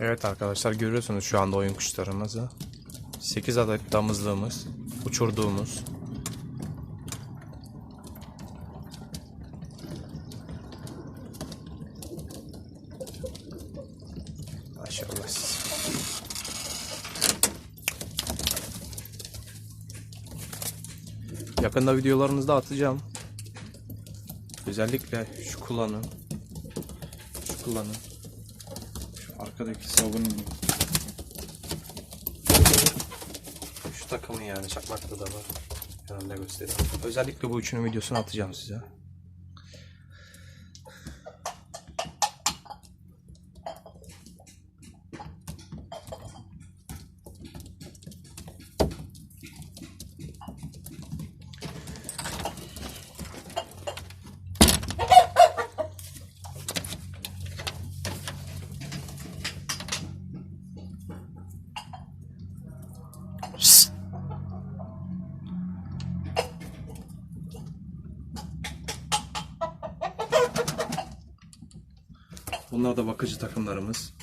Evet arkadaşlar görüyorsunuz şu anda oyun kuşlarımızı. 8 adet damızlığımız, uçurduğumuz. Maşallah siz. Yakında videolarınızda atacağım. Özellikle şu kullanın. Şu kullanın. Arkadaki sabun Şu takımı yani çakmakta da var. Herhalde göstereyim. Özellikle bu üçünün videosunu atacağım size. Bunlar da bakıcı takımlarımız.